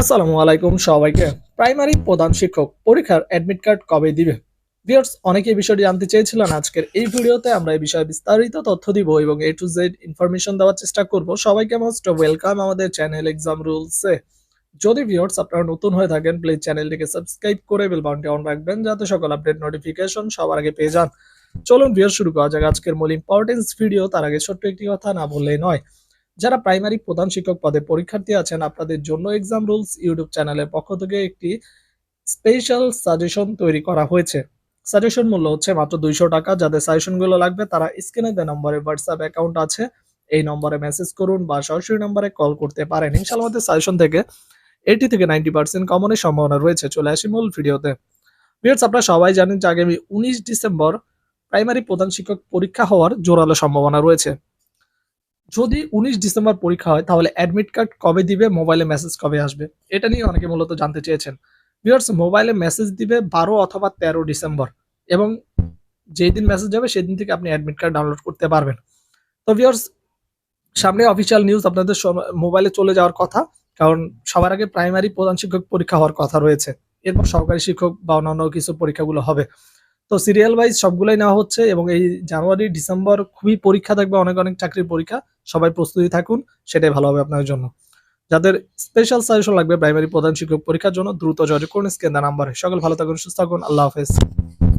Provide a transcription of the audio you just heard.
আসসালামু আলাইকুম সবাইকে। প্রাইমারি প্রধান শিক্ষক পরীক্ষার অ্যাডমিট কার্ড কবে দিবে? ভিউয়ার্স অনেকে এই বিষয়টি জানতে চেয়েছিলেন। আজকের এই ভিডিওতে আমরা এই বিষয়ে বিস্তারিত তথ্য দিব এবং এ টু জেড ইনফরমেশন দেওয়ার চেষ্টা করব। সবাইকে মোস্ট ওয়েলকাম আমাদের চ্যানেল এক্সাম রুলসে যদি ভিউয়ার্স আপনারা নতুন হয়ে থাকেন প্লিজ চ্যানেলটিকে সাবস্ক্রাইব করে বেল বাটনটি অন রাখবেন যাতে সকল আপডেট নোটিফিকেশন সবার আগে পেয়ে যান। চলুন ভিউয়ার্স শুরু করা যাক। আজকের মূল ইম্পর্টেন্স ভিডিও তার আগে ছোট্ট একটি কথা না বললেই নয়। যারা প্রাইমারি প্রধান শিক্ষক পদে পরীক্ষার্থী আছেন, আপনাদের জন্য এক্সাম রুলস ইউটিউব চ্যানেলের পক্ষ থেকে একটি স্পেশাল সাজেশন তৈরি করা হয়েছে। সাজেশন মূল্য হচ্ছে মাত্র দুইশো টাকা। যাদের সাজেশনগুলো লাগবে, তারা স্ক্রিনে দেওয়া নম্বরে হোয়াটসঅ্যাপ অ্যাকাউন্ট আছে। এই নম্বরে মেসেজ করুন বা সরাসরি নম্বরে কল করতে পারেন। ইনশাআল্লাহ আমাদের সাজেশন থেকে এইটি থেকে নাইনটি পার্সেন্ট কমনের সম্ভাবনা রয়েছে। চলে আসি মূল ভিডিওতে। ভিউয়ার্স আপনারা সবাই জানেন যে আগামী উনিশ ডিসেম্বর প্রাইমারি প্রধান শিক্ষক পরীক্ষা হওয়ার জোরালো সম্ভাবনা রয়েছে। যদি উনিশ ডিসেম্বর পরীক্ষা হয়, তাহলে অ্যাডমিট কার্ড কবে দিবে মোবাইলে মেসেজ কবে আসবে? এটা নিয়ে অনেকে মূলত জানতে চেয়েছেন। ভিউয়ার্স মোবাইলে মেসেজ দিবে বারো অথবা তেরো ডিসেম্বর এবং যেই দিন মেসেজ যাবে, সেদিন থেকে আপনি অ্যাডমিট কার্ড ডাউনলোড করতে পারবেন। তো ভিউয়ার্স সামনে অফিসিয়াল নিউজ আপনাদের মোবাইলে চলে যাওয়ার কথা, কারণ সবার আগে প্রাইমারি প্রধান শিক্ষক পরীক্ষা হওয়ার কথা রয়েছে। এরপর সরকারি শিক্ষক বা অন্যান্য কিছু পরীক্ষাগুলো হবে। তো সিরিয়াল ওয়াইজ সবগুলোই নেওয়া হচ্ছে এবং এই জানুয়ারি, ডিসেম্বর খুবই পরীক্ষা থাকবে, অনেক অনেক চাকরির পরীক্ষা। সবাই প্রস্তুতি থাকুন, সেটাই ভালো হবে আপনার জন্য। যাদের স্পেশাল সাজেশন লাগবে প্রাইমারি প্রধান শিক্ষক পরীক্ষার জন্য দ্রুত যোগাযোগ করুন স্ক্যান নাম্বারে সকল ভালো থাকুন, সুস্থ থাকুন, আল্লাহ হাফেজ।